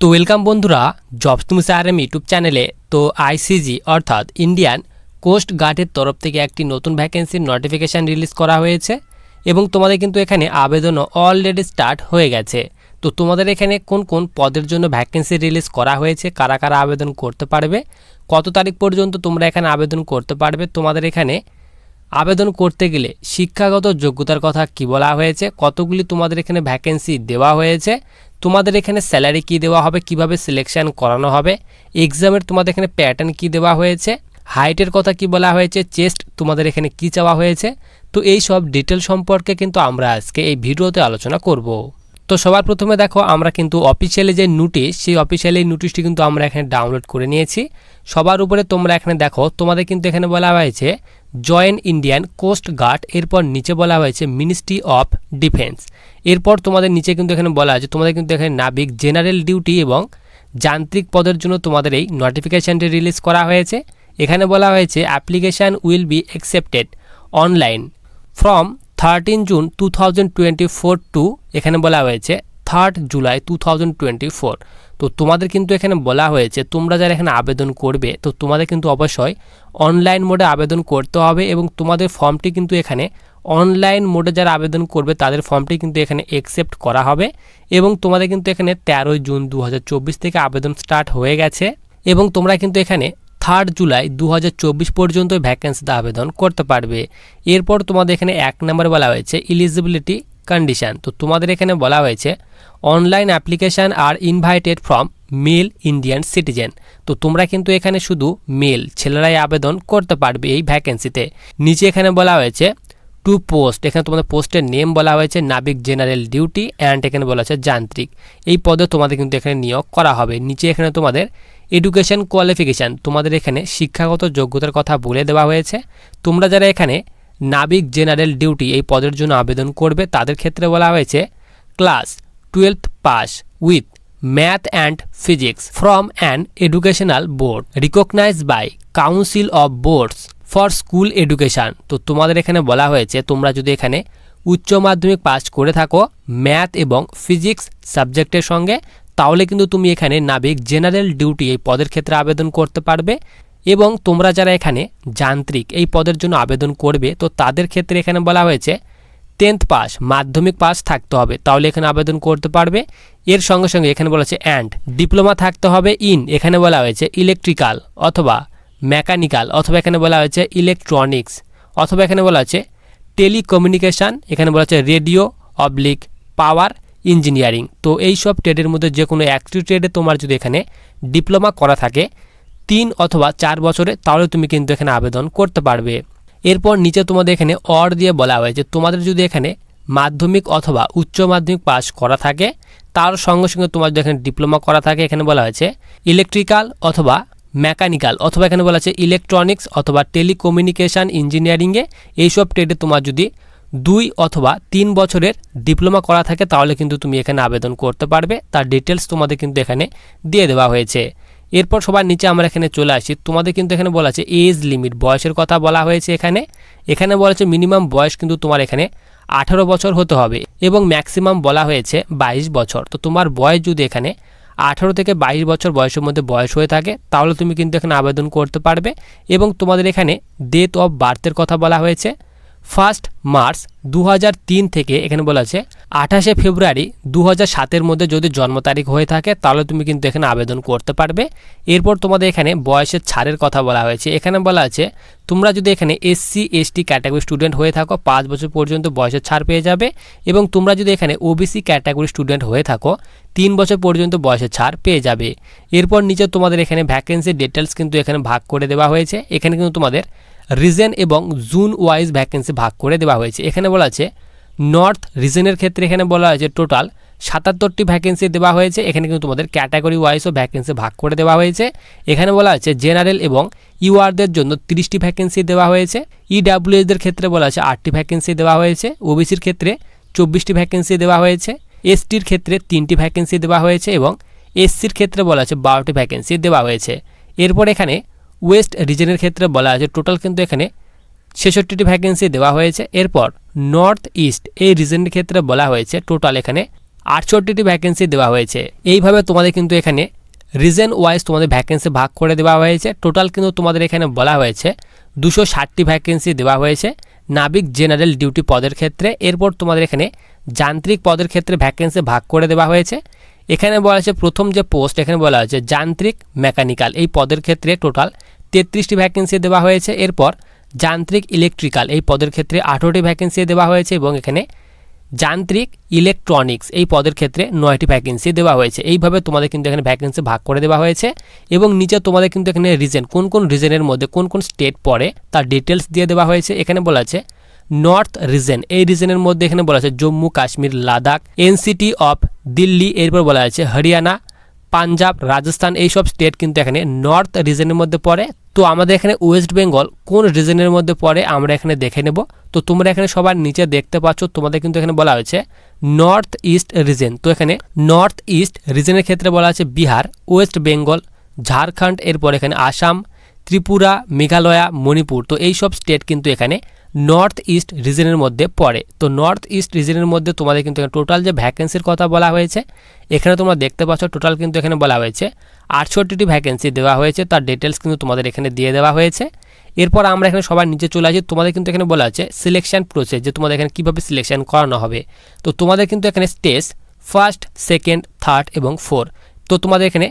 তো ওয়েলকাম বন্ধুরা জবস তুমি আরএম ইউটিউব চ্যানেলে তো আইসিজি অর্থাৎ ইন্ডিয়ান কোস্ট গার্ডের তরফ থেকে একটি নতুন ভ্যাকেন্সির নোটিফিকেশান রিলিজ করা হয়েছে এবং তোমাদের কিন্তু এখানে আবেদনও অলরেডি স্টার্ট হয়ে গেছে। তো তোমাদের এখানে কোন কোন পদের জন্য ভ্যাকেন্সি রিলিজ করা হয়েছে, কারা কারা আবেদন করতে পারবে, কত তারিখ পর্যন্ত তোমরা এখানে আবেদন করতে পারবে, তোমাদের এখানে আবেদন করতে গেলে শিক্ষাগত যোগ্যতার কথা কি বলা হয়েছে, কতগুলি তোমাদের এখানে ভ্যাকেন্সি দেওয়া হয়েছে তোমাদের এখানে স্যালারি কি দেওয়া হবে, কীভাবে সিলেকশন করানো হবে এক্সামের তোমাদের এখানে প্যাটার্ন কি দেওয়া হয়েছে হাইটের কথা কি বলা হয়েছে চেস্ট তোমাদের এখানে কি চাওয়া হয়েছে, তো এই সব ডিটেল সম্পর্কে কিন্তু আমরা আজকে এই ভিডিওতে আলোচনা করব। তো সবার প্রথমে দেখো, আমরা কিন্তু অফিসিয়ালি যে নোটিশ সেই অফিসিয়ালি নোটিশটি কিন্তু আমরা এখানে ডাউনলোড করে নিয়েছি। সবার উপরে তোমরা এখানে দেখো, তোমাদের কিন্তু এখানে বলা হয়েছে জয়েন ইন্ডিয়ান কোস্ট গার্ড, এরপর নিচে বলা হয়েছে মিনিস্ট্রি অফ ডিফেন্স। এরপর তোমাদের নিচে কিন্তু এখানে বলা আছে, তোমাদের কিন্তু এখানে নাবিক জেনারেল ডিউটি এবং যান্ত্রিক পদের জন্য তোমাদের এই নোটিফিকেশানটি রিলিজ করা হয়েছে। এখানে বলা হয়েছে application will be accepted online from thirteen June two thousand twenty four to এখানে বলা হয়েছে third July two thousand twenty four তো তোমাদের কিন্তু এখানে বলা হয়েছে, তোমরা যারা এখানে আবেদন করবে, তো তোমাদের কিন্তু অবশ্যই অনলাইন মোডে আবেদন করতে হবে এবং তোমাদের ফর্মটি কিন্তু এখানে অনলাইন মোডে যারা আবেদন করবে, তাদের ফর্মটি কিন্তু এখানে একসেপ্ট করা হবে এবং তোমাদের কিন্তু এখানে তেরোই জুন দু হাজার চব্বিশ থেকে আবেদন স্টার্ট হয়ে গেছে এবং তোমরা কিন্তু এখানে থার্ড জুলাই দু হাজার চব্বিশ পর্যন্ত ভ্যাকেন্সিতে আবেদন করতে পারবে। এরপর তোমাদের এখানে এক নম্বর বলা হয়েছে ইলিজিবিলিটি কন্ডিশন তো তোমাদের এখানে বলা হয়েছে online application are invited from male Indian citizen তো তোমরা কিন্তু এখানে শুধু মেল ছেলেরাই আবেদন করতে পারবে এই ভ্যাকেন্সিতে নিচে এখানে বলা হয়েছে টু পোস্ট এখানে তোমাদের পোস্টের নেম বলা হয়েছে, নাবিক জেনারেল ডিউটি অ্যান্ড এখানে বলা হয়েছে যান্ত্রিক। এই পদে তোমাদের কিন্তু এখানে নিয়োগ করা হবে। নিচে এখানে তোমাদের এডুকেশন কোয়ালিফিকেশান তোমাদের এখানে শিক্ষাগত যোগ্যতার কথা বলে দেওয়া হয়েছে। তোমরা যারা এখানে নাবিক জেনারেল ডিউটি এই পদের জন্য আবেদন করবে। তাদের ক্ষেত্রে বলা হয়েছে, class twelfth pass with math and physics from an educational board recognise by council of boards for school education. তো তোমাদের এখানে বলা হয়েছে, তোমরা যদি এখানে উচ্চ মাধ্যমিক পাস করে থাকো ম্যাথ এবং ফিজিক্স সাবজেক্টের সঙ্গে, তাহলে কিন্তু তুমি এখানে নাবিক জেনারেল ডিউটি এই পদের ক্ষেত্রে আবেদন করতে পারবে। এবং তোমরা যারা এখানে যান্ত্রিক এই পদের জন্য আবেদন করবে, তো তাদের ক্ষেত্রে এখানে বলা হয়েছে টেন্থ পাস মাধ্যমিক পাস থাকতে হবে। তাহলে এখানে আবেদন করতে পারবে। এর সঙ্গে সঙ্গে এখানে বলা হচ্ছে অ্যান্ড ডিপ্লোমা থাকতে হবে ইন এখানে বলা হয়েছে ইলেকট্রিক্যাল অথবা মেকানিক্যাল অথবা এখানে বলা হয়েছে ইলেকট্রনিক্স অথবা এখানে বলা হচ্ছে টেলিকমিউনিকেশান এখানে বলা হচ্ছে রেডিও অবলিক পাওয়ার ইঞ্জিনিয়ারিং তো এই সব ট্রেডের মধ্যে যে কোনো একটি ট্রেডে তোমার যদি এখানে ডিপ্লোমা করা থাকে তিন অথবা চার বছরে, তাহলে তুমি কিন্তু এখানে আবেদন করতে পারবে। এরপর নিচে তোমাদের এখানে অর দিয়ে বলা হয়েছে তোমাদের যদি এখানে মাধ্যমিক অথবা উচ্চ মাধ্যমিক পাস করা থাকে, তার সঙ্গে সঙ্গে তোমার যদি এখানে ডিপ্লোমা করা থাকে, এখানে বলা হয়েছে ইলেকট্রিক্যাল অথবা মেকানিক্যাল, অথবা এখানে বলা আছে ইলেকট্রনিক্স অথবা টেলিকমিউনিকেশান ইঞ্জিনিয়ারিংয়ে, এইসব ট্রেডে তোমার যদি দুই অথবা তিন বছরের ডিপ্লোমা করা থাকে, তাহলে কিন্তু তুমি এখানে আবেদন করতে পারবে। তার ডিটেলস তোমাদের কিন্তু এখানে দিয়ে দেওয়া হয়েছে। এরপর সবার নিচে আমরা এখানে চলে আসি। তোমাদের কিন্তু এখানে বলা আছে এজ লিমিট বয়সের কথা বলা হয়েছে এখানে। এখানে বলা আছে মিনিমাম বয়স কিন্তু তোমার এখানে আঠারো বছর হতে হবে এবং ম্যাক্সিমাম বলা হয়েছে বাইশ বছর। তো তোমার বয়স যদি এখানে আঠারো থেকে বাইশ বছর বয়সের মধ্যে বয়স হয়ে থাকে, তাহলে তুমি কিন্তু এখানে আবেদন করতে পারবে এবং তোমাদের এখানে ডেট অফ বার্থের কথা বলা হয়েছে। ফার্স্ট মার্চ দু হাজার তিন থেকে এখানে বলা আছে, আঠাশে ফেব্রুয়ারি দু সাতের মধ্যে যদি জন্ম তারিখ হয়ে থাকে, তাহলে তুমি কিন্তু এখানে আবেদন করতে পারবে। এরপর তোমাদের এখানে বয়সের ছাড়ের কথা বলা হয়েছে। এখানে বলা আছে, তোমরা যদি এখানে এসসি এসটি ক্যাটাগরি স্টুডেন্ট হয়ে থাকো, পাঁচ বছর পর্যন্ত বয়সের ছাড় পেয়ে যাবে এবং তোমরা যদি এখানে ওবিসি ক্যাটাগরি স্টুডেন্ট হয়ে থাকো তিন বছর পর্যন্ত বয়সের ছাড় পেয়ে যাবে। এরপর নিচে তোমাদের এখানে ভ্যাকেন্সি ডিটেলস কিন্তু এখানে ভাগ করে দেওয়া হয়েছে। এখানে কিন্তু তোমাদের রিজন এবং জুন ওয়াইজ ভ্যাকেন্সি ভাগ করে দেওয়া হয়েছে। এখানে বলা আছে নর্থ রিজনের ক্ষেত্রে এখানে বলা হয়েছে টোটাল সাতাত্তরটি ভ্যাকেন্সি দেওয়া হয়েছে। এখানে কিন্তু তোমাদের ক্যাটাগরি ওয়াইজও ভ্যাকেন্সি ভাগ করে দেওয়া হয়েছে। এখানে বলা আছে জেনারেল এবং ইউআরদের জন্য তিরিশটি ভ্যাকেন্সি দেওয়া হয়েছে। ইডাব্লিউএসদের ক্ষেত্রে বলা আছে আটটি ভ্যাকেন্সি দেওয়া হয়েছে। ওবিসির ক্ষেত্রে চব্বিশটি ভ্যাকেন্সি দেওয়া হয়েছে। এসটির ক্ষেত্রে তিনটি ভ্যাকেন্সি দেওয়া হয়েছে এবং এসসির ক্ষেত্রে বলা আছে বারোটি ভ্যাকেন্সি দেওয়া হয়েছে। এরপর এখানে ওয়েস্ট রিজনের ক্ষেত্রে বলা আছে টোটাল কিন্তু এখানে ছেষট্টিটি ভ্যাকেন্সি দেওয়া হয়েছে। এরপর নর্থ ইস্ট এই রিজনের ক্ষেত্রে বলা হয়েছে টোটাল এখানে আটষট্টিটি ভ্যাকেন্সি দেওয়া হয়েছে। এইভাবে তোমাদের কিন্তু এখানে রিজন ওয়াইজ তোমাদের ভ্যাকেন্সি ভাগ করে দেওয়া হয়েছে। টোটাল কিন্তু তোমাদের এখানে বলা হয়েছে দুশো ষাটটি ভ্যাকেন্সি দেওয়া হয়েছে। নাবিক জেনারেল ডিউটি পদের ক্ষেত্রে। এরপর তোমাদের এখানে যান্ত্রিক পদের ক্ষেত্রে ভ্যাকেন্সি ভাগ করে দেওয়া হয়েছে। এখানে বলা হয়েছে প্রথম যে পোস্ট এখানে বলা হয়েছে যান্ত্রিক মেকানিক্যাল এই পদের ক্ষেত্রে টোটাল তেত্রিশটি ভ্যাকেন্সি দেওয়া হয়েছে। এরপর যান্ত্রিক ইলেকট্রিক্যাল এই পদের ক্ষেত্রে আঠেরোটি ভ্যাকেন্সি দেওয়া হয়েছে এবং এখানে যান্ত্রিক ইলেকট্রনিক্স এই পদের ক্ষেত্রে নয়টি ভ্যাকেন্সি দেওয়া হয়েছে। এইভাবে তোমাদের কিন্তু এখানে ভ্যাকেন্সি ভাগ করে দেওয়া হয়েছে এবং নিচে তোমাদের কিন্তু এখানে রিজন কোন কোন রিজনের মধ্যে কোন কোন স্টেট পড়ে তার ডিটেলস দিয়ে দেওয়া হয়েছে। এখানে বলা আছে নর্থ রিজন এই রিজনের মধ্যে এখানে বলা আছে জম্মু, কাশ্মীর, লাদাখ এনসিটি অফ দিল্লি এরপর বলা আছে হরিয়ানা পাঞ্জাব, রাজস্থান এইসব স্টেট কিন্তু এখানে নর্থ রিজনের মধ্যে পড়ে। তো আমাদের এখানে ওয়েস্ট বেঙ্গল কোন রিজনের মধ্যে পড়ে আমরা এখানে দেখে নেব। তো তোমরা এখানে সবার নিচে দেখতে পাচ্ছ, তোমাদের কিন্তু এখানে বলা হয়েছে নর্থ ইস্ট রিজন তো এখানে নর্থ ইস্ট রিজনের ক্ষেত্রে বলা আছে বিহার ওয়েস্ট বেঙ্গল ঝাড়খণ্ড, এরপর এখানে আসাম, ত্রিপুরা, মেঘালয়া, মণিপুর। তো এই সব স্টেট কিন্তু এখানে নর্থ ইস্ট রিজনের মধ্যে পড়ে। তো নর্থ ইস্ট রিজনের মধ্যে তোমাদের কিন্তু টোটাল যে ভ্যাকেন্সির কথা বলা হয়েছে, এখানে তোমরা দেখতে পাচ্ছ টোটাল কিন্তু এখানে বলা হয়েছে আটষট্টিটি ভ্যাকেন্সি দেওয়া হয়েছে। তার ডিটেলস কিন্তু তোমাদের এখানে দিয়ে দেওয়া হয়েছে। এরপর আমরা এখানে সবার নিচে চলে আসি। তোমাদের কিন্তু এখানে বলা আছে সিলেকশন প্রসেস যে তোমাদের এখানে কীভাবে সিলেকশন করানো হবে। তো তোমাদের কিন্তু এখানে স্টেজ ফার্স্ট সেকেন্ড থার্ড এবং ফোর তো তোমাদের এখানে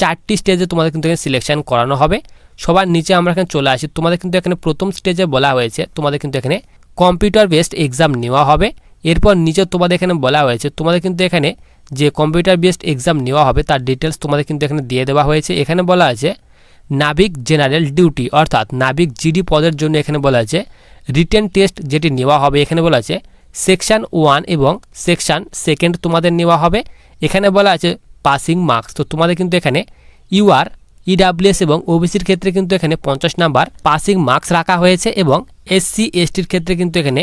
চারটি স্টেজে তোমাদের কিন্তু এখানে সিলেকশন করানো হবে। সবার নিচে আমরা এখানে চলে আসি। তোমাদের কিন্তু এখানে প্রথম স্টেজে বলা হয়েছে, তোমাদের কিন্তু এখানে কম্পিউটার বেসড এক্সাম নেওয়া হবে। এরপর নিচে তোমাদের এখানে বলা হয়েছে, তোমাদের কিন্তু এখানে যে কম্পিউটার বেসড এক্সাম নেওয়া হবে, তার ডিটেলস তোমাদের কিন্তু এখানে দিয়ে দেওয়া হয়েছে। এখানে বলা আছে, নাবিক জেনারেল ডিউটি অর্থাৎ নাবিক জিডি পদের জন্য এখানে বলা আছে রিটেন টেস্ট যেটি নেওয়া হবে, এখানে বলা আছে সেকশন ওয়ান এবং সেকশন সেকেন্ড তোমাদের নেওয়া হবে। এখানে বলা আছে পাসিং মার্কস তো তোমাদের কিন্তু এখানে ইউআর ইডাব্লিউএস এবং ওবিসির ক্ষেত্রে কিন্তু এখানে পঞ্চাশ নাম্বার পাসিং মার্কস রাখা হয়েছে এবং এসসি এসটির ক্ষেত্রে কিন্তু এখানে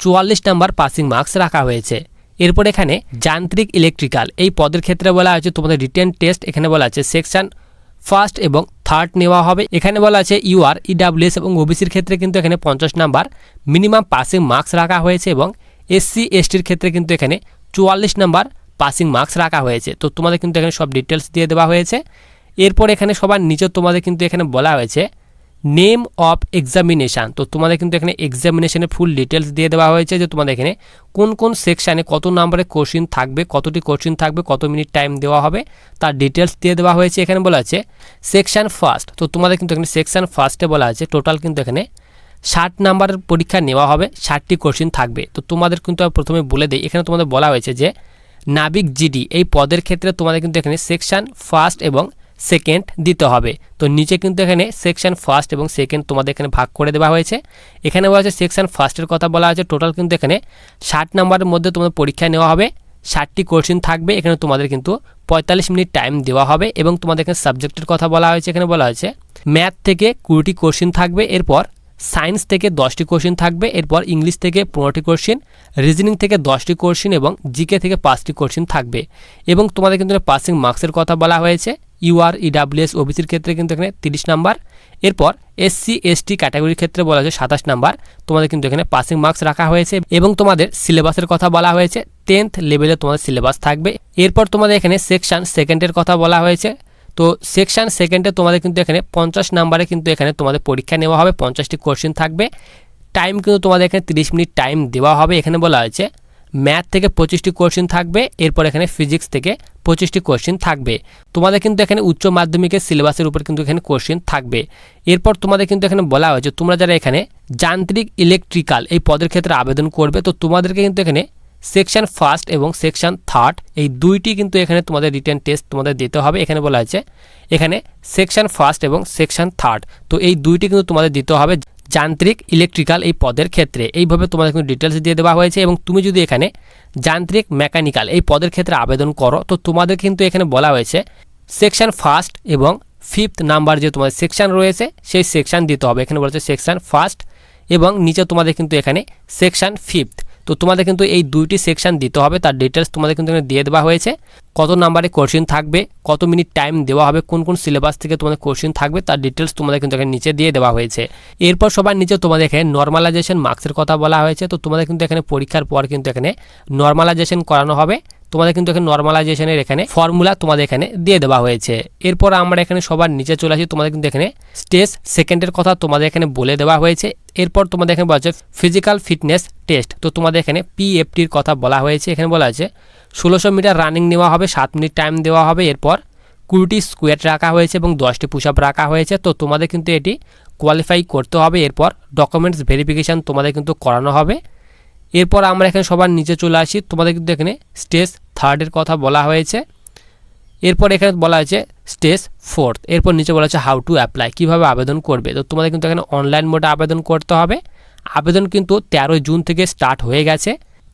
চুয়াল্লিশ নাম্বার পাসিং মার্কস রাখা হয়েছে। এরপর এখানে যান্ত্রিক ইলেকট্রিক্যাল এই পদের ক্ষেত্রে বলা হয়েছে, তোমাদের রিটেন টেস্ট এখানে বলা আছে সেকশন ফার্স্ট এবং থার্ড নেওয়া হবে। এখানে বলা আছে ইউআর ইডাব্লিউএস এবং ওবিসির ক্ষেত্রে কিন্তু এখানে পঞ্চাশ নাম্বার মিনিমাম পাসিং মার্কস রাখা হয়েছে এবং এসসি এসটির ক্ষেত্রে কিন্তু এখানে চুয়াল্লিশ নাম্বার পাসিং মার্কস রাখা হয়েছে। তো তোমাদের কিন্তু এখানে সব ডিটেলস দিয়ে দেওয়া হয়েছে। এরপর এখানে সবার নিচে তোমাদের কিন্তু এখানে বলা হয়েছে নেম অফ এক্সামিনেশান তো তোমাদের কিন্তু এখানে এক্সামিনেশনের ফুল ডিটেলস দিয়ে দেওয়া হয়েছে যে তোমাদের এখানে কোন কোন সেকশানে কত নাম্বারের কোশ্চিন থাকবে, কতটি কোশ্চিন থাকবে, কত মিনিট টাইম দেওয়া হবে, তার ডিটেলস দিয়ে দেওয়া হয়েছে। এখানে বলা আছে সেকশান ফার্স্ট তো তোমাদের কিন্তু এখানে সেকশান ফার্স্টে বলা আছে টোটাল কিন্তু এখানে ষাট নাম্বারের পরীক্ষা নেওয়া হবে, ষাটটি কোশ্চিন থাকবে। তো তোমাদের কিন্তু প্রথমে বলে দিই, এখানে তোমাদের বলা হয়েছে যে, নাবিক জিডি, এই পদের ক্ষেত্রে তোমাদের কিন্তু এখানে সেকশান ফার্স্ট এবং সেকেন্ড দিতে হবে। তো নিচে কিন্তু এখানে সেকশন ফার্স্ট এবং সেকেন্ড তোমাদের এখানে ভাগ করে দেওয়া হয়েছে। এখানে বলা আছে সেকশন ফার্স্টের কথা বলা আছে টোটাল কিন্তু এখানে ষাট নাম্বারের মধ্যে তোমাদের পরীক্ষা নেওয়া হবে। ষাটটি কোশ্চিন থাকবে। এখানে তোমাদের কিন্তু পঁয়তাল্লিশ মিনিট টাইম দেওয়া হবে এবং তোমাদের এখানে সাবজেক্টের কথা বলা হয়েছে। এখানে বলা হয়েছে ম্যাথ থেকে কুড়িটি কোশ্চিন থাকবে। এরপর সায়েন্স থেকে দশটি কোশ্চিন থাকবে। এরপর ইংলিশ থেকে পনেরোটি কোশ্চিন রিজনিং থেকে দশটি কোশ্চিন এবং জিকে থেকে পাঁচটি কোশ্চিন থাকবে। এবং তোমাদের কিন্তু পাসিং মার্কসের কথা বলা হয়েছে। ইউআর, ইডাব্লিউএস, ওবিসির ক্ষেত্রে কিন্তু এখানে তিরিশ নাম্বার। এরপর এসসি, এসটি ক্যাটাগরির ক্ষেত্রে বলা হয়েছে সাতাশ নাম্বার। তোমাদের কিন্তু এখানে পাসিং মার্কস রাখা হয়েছে এবং তোমাদের সিলেবাসের কথা বলা হয়েছে। টেন্থ লেভেলে তোমাদের সিলেবাস থাকবে। এরপর তোমাদের এখানে সেকশন সেকেন্ডের কথা বলা হয়েছে। তো সেকশন সেকেন্ডে তোমাদের কিন্তু এখানে পঞ্চাশ নাম্বারে কিন্তু এখানে তোমাদের পরীক্ষা নেওয়া হবে। পঞ্চাশটি কোশ্চেন থাকবে। টাইম কিন্তু তোমাদের এখানে তিরিশ মিনিট টাইম দেওয়া হবে। এখানে বলা হয়েছে ম্যাথ থেকে পঁচিশটি কোশ্চেন থাকবে, এরপর এখানে ফিজিক্স থেকে পঁচিশটি কোশ্চেন থাকবে। তোমাদের কিন্তু এখানে উচ্চ মাধ্যমিকের সিলেবাসের উপর কিন্তু এখানে কোশ্চেন থাকবে। এরপর তোমাদের কিন্তু এখানে বলা হয়েছে, তোমরা যারা এখানে যান্ত্রিক ইলেকট্রিক্যাল এই পদের ক্ষেত্রে আবেদন করবে, তো তোমাদেরকে কিন্তু এখানে সেকশন ফার্স্ট এবং সেকশন থার্ড এই দুইটি কিন্তু এখানে তোমাদের রিটার্ন টেস্ট তোমাদের দিতে হবে। এখানে বলা হয়েছে, এখানে সেকশন ফার্স্ট এবং সেকশন থার্ড তো এই দুইটি কিন্তু তোমাদের দিতে হবে। যান্ত্রিক ইলেকট্রিক্যাল এই পদের ক্ষেত্রে। এইভাবে তোমাদের কিন্তু ডিটেলস দিয়ে দেওয়া হয়েছে এবং তুমি যদি এখানে যান্ত্রিক মেকানিক্যাল এই পদের ক্ষেত্রে আবেদন করো, তো তোমাদের কিন্তু এখানে বলা হয়েছে সেকশন ফার্স্ট এবং ফিফথ নাম্বার যে তোমাদের সেকশান রয়েছে, সেই সেকশান দিতে হবে। এখানে বলেছে সেকশান ফার্স্ট এবং নিচে তোমাদের কিন্তু এখানে সেকশান ফিফথ তো তোমাদের কিন্তু এই দুইটি সেকশান দিতে হবে। তার ডিটেলস তোমাদের কিন্তু এখানে দিয়ে দেওয়া হয়েছে। কত নাম্বারে কোশ্চিন থাকবে, কত মিনিট টাইম দেওয়া হবে, কোন কোন সিলেবাস থেকে তোমাদের কোশ্চিন থাকবে, তার ডিটেলস তোমাদের কিন্তু এখানে নিচে দিয়ে দেওয়া হয়েছে। এরপর সবার নিচে তোমাদের এখানে নর্মালাইজেশন মার্কসের কথা বলা হয়েছে। তো তোমাদের কিন্তু এখানে পরীক্ষার পর কিন্তু এখানে নর্মালাইজেশন করানো হবে। তোমাদের কিন্তু এখানে নর্মালাইজেশনের এখানে ফর্মুলা তোমাদের এখানে দিয়ে দেওয়া হয়েছে। এরপর আমরা এখানে সবার নিচে চলে আসি, তোমাদের কিন্তু এখানে স্টেজ সেকেন্ডের কথা তোমাদের এখানে বলে দেওয়া হয়েছে। এরপর তোমাদের এখানে বলা হচ্ছে ফিজিক্যাল ফিটনেস টেস্ট তো তোমাদের এখানে পিএফটির কথা বলা হয়েছে। এখানে বলা আছে ষোলোশো মিটার রানিং নেওয়া হবে, সাত মিনিট টাইম দেওয়া হবে। এরপর কুড়িটি স্কোয়ার রাখা হয়েছে এবং দশটি পুশ রাখা হয়েছে। তো তোমাদের কিন্তু এটি কোয়ালিফাই করতে হবে। এরপর ডকুমেন্টস ভেরিফিকেশান তোমাদের কিন্তু করানো হবে। এরপর আমরা এখানে সবার নিচে চলে আসি। তোমাদের কিন্তু এখানে স্টেজ থার্ডের কথা বলা হয়েছে। এরপর এখানে বলা হয়েছে স্টেজ ফোর্থ এরপর নিচে বলা হচ্ছে হাউ টু অ্যাপ্লাই কীভাবে আবেদন করবে। তো তোমাদের কিন্তু এখানে অনলাইন মোডে আবেদন করতে হবে। আবেদন কিন্তু তেরোই জুন থেকে স্টার্ট হয়ে গেছে।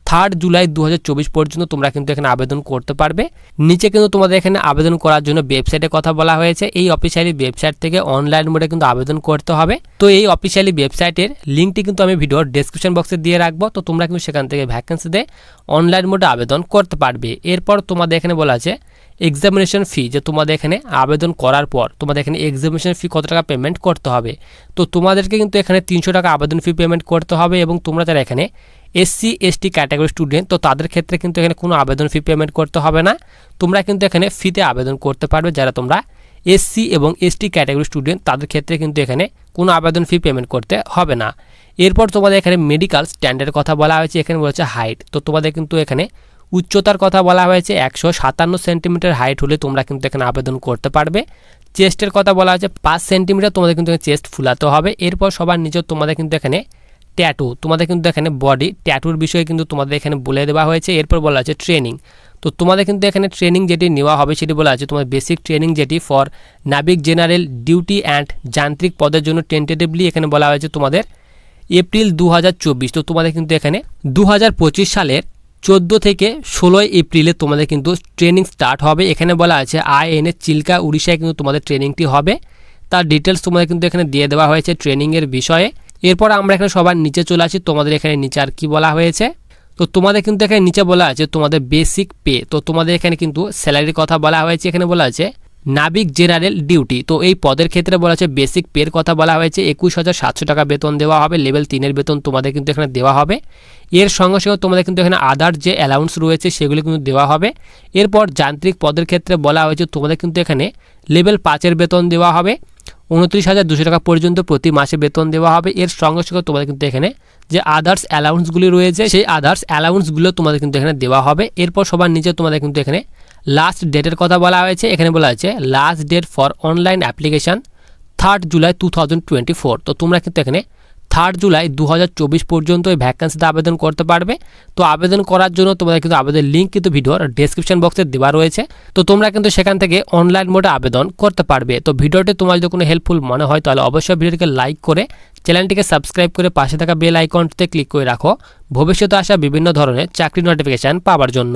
থার্ড জুলাই দু হাজার চব্বিশ পর্যন্ত তোমরা কিন্তু এখানে আবেদন করতে পারবে। নিচে কিন্তু তোমাদের এখানে আবেদন করার জন্য ওয়েবসাইটে কথা বলা হয়েছে। এই অফিসিয়ালি ওয়েবসাইট থেকে অনলাইন মোডে কিন্তু আবেদন করতে হবে। তো এই অফিসিয়ালি ওয়েবসাইটের লিঙ্কটি কিন্তু আমি ভিডিওর ডেসক্রিপশন বক্সে দিয়ে রাখব। তো তোমরা কিন্তু সেখান থেকে ভ্যাকেন্সি ভ্যাকেন্সিতে অনলাইন মোডে আবেদন করতে পারবে। এরপর তোমাদের এখানে বলা আছে এক্সামিনেশন ফি যে তোমাদের এখানে আবেদন করার পর তোমাদের এখানে এক্সামিনেশন ফি কত টাকা পেমেন্ট করতে হবে। তো তোমাদেরকে কিন্তু এখানে তিনশো টাকা আবেদন ফি পেমেন্ট করতে হবে এবং তোমরা যারা এখানে এসসি এসটি ক্যাটাগরি স্টুডেন্ট তো তাদের ক্ষেত্রে কিন্তু এখানে কোনো আবেদন ফি পেমেন্ট করতে হবে না। তোমরা কিন্তু এখানে ফিতে আবেদন করতে পারবে যারা তোমরা এসসি এবং এসটি ক্যাটাগরি স্টুডেন্ট তাদের ক্ষেত্রে কিন্তু এখানে কোনো আবেদন ফি পেমেন্ট করতে হবে না। এরপর তোমাদের এখানে মেডিকেল স্ট্যান্ডার্ডের কথা বলা হয়েছে, এখানে বলেছে হাইট তো তোমাদের কিন্তু এখানে উচ্চতার কথা বলা হয়েছে, একশো সাতান্ন সেন্টিমিটার হাইট হলে তোমরা কিন্তু এখানে আবেদন করতে পারবে। চেস্টের কথা বলা হয়েছে, পাঁচ সেন্টিমিটার তোমাদের কিন্তু চেস্ট ফুলাতে হবে। এরপর সবার নিচে তোমাদের কিন্তু এখানে ট্যাটু। তোমাদের কিন্তু এখানে বডি ট্যাটুর বিষয়ে কিন্তু তোমাদের এখানে বলে দেওয়া হয়েছে। এরপর বলা আছে ট্রেনিং তো তোমাদের কিন্তু এখানে ট্রেনিং যেটি নেওয়া হবে সেটি বলা আছে তোমার বেসিক ট্রেনিং যেটি ফর নাবিক জেনারেল ডিউটি অ্যান্ড যান্ত্রিক পদের জন্য টেন্টেটিভলি এখানে বলা হয়েছে তোমাদের এপ্রিল দু হাজার চব্বিশ। তো তোমাদের কিন্তু এখানে দু হাজার পঁচিশ সালের চোদ্দ থেকে ষোলোই এপ্রিলে তোমাদের কিন্তু ট্রেনিং স্টার্ট হবে। এখানে বলা আছে আইএনএ চিল্কা উড়িষ্যায় কিন্তু তোমাদের ট্রেনিংটি হবে। তার ডিটেলস তোমাদের কিন্তু এখানে দিয়ে দেওয়া হয়েছে ট্রেনিংয়ের বিষয়ে। এরপর আমরা এখানে সবার নিচে চলে আসি, তোমাদের এখানে নিচে আর কি বলা হয়েছে? তো তোমাদের কিন্তু এখানে নিচে বলা আছে তোমাদের বেসিক পে তো তোমাদের এখানে কিন্তু স্যালারির কথা বলা হয়েছে, এখানে বলা আছে নাবিক জেনারেল ডিউটি তো এই পদের ক্ষেত্রে বলা আছে বেসিক পের কথা বলা হয়েছে, একুশ হাজার সাতশো টাকা বেতন দেওয়া হবে লেভেল তিনের বেতন তোমাদের কিন্তু এখানে দেওয়া হবে। এর সঙ্গে সঙ্গে তোমাদের কিন্তু এখানে আদার যে অ্যালাউন্স রয়েছে সেগুলি কিন্তু দেওয়া হবে। এরপর যান্ত্রিক পদের ক্ষেত্রে বলা হয়েছে তোমাদের কিন্তু এখানে লেভেল পাঁচের বেতন দেওয়া হবে। উনত্রিশ হাজার দুশো টাকা পর্যন্ত প্রতি মাসে বেতন দেওয়া হবে। এর সঙ্গে সঙ্গে তোমাদের কিন্তু এখানে যে আদার্স অ্যালাউন্সগুলি রয়েছে, সেই আদার্স অ্যালাউন্সগুলো তোমাদের কিন্তু এখানে দেওয়া হবে। এরপর সবার নিচে তোমাদের কিন্তু এখানে লাস্ট ডেটের কথা বলা হয়েছে। এখানে বলা হয়েছে last date for online application third July two thousand twenty four তো তোমরা কিন্তু এখানে থার্ড জুলাই দু হাজার চব্বিশ পর্যন্ত এই ভ্যাকান্সিতে আবেদন করতে পারবে। তো আবেদন করার জন্য তোমাদের কিন্তু আবেদন লিঙ্ক কিন্তু ভিডিওর ডেসক্রিপশন বক্সে দেওয়া রয়েছে। তো তোমরা কিন্তু সেখান থেকে অনলাইন মোডে আবেদন করতে পারবে। তো ভিডিওটি তোমার যদি কোনো হেল্পফুল মনে হয়, তাহলে অবশ্যই ভিডিওটিকে লাইক করে চ্যানেলটিকে সাবস্ক্রাইব করে পাশে থাকা বেল আইকনটিতে ক্লিক করে রাখো। ভবিষ্যতে আসা বিভিন্ন ধরনের চাকরি নোটিফিকেশান পাওয়ার জন্য।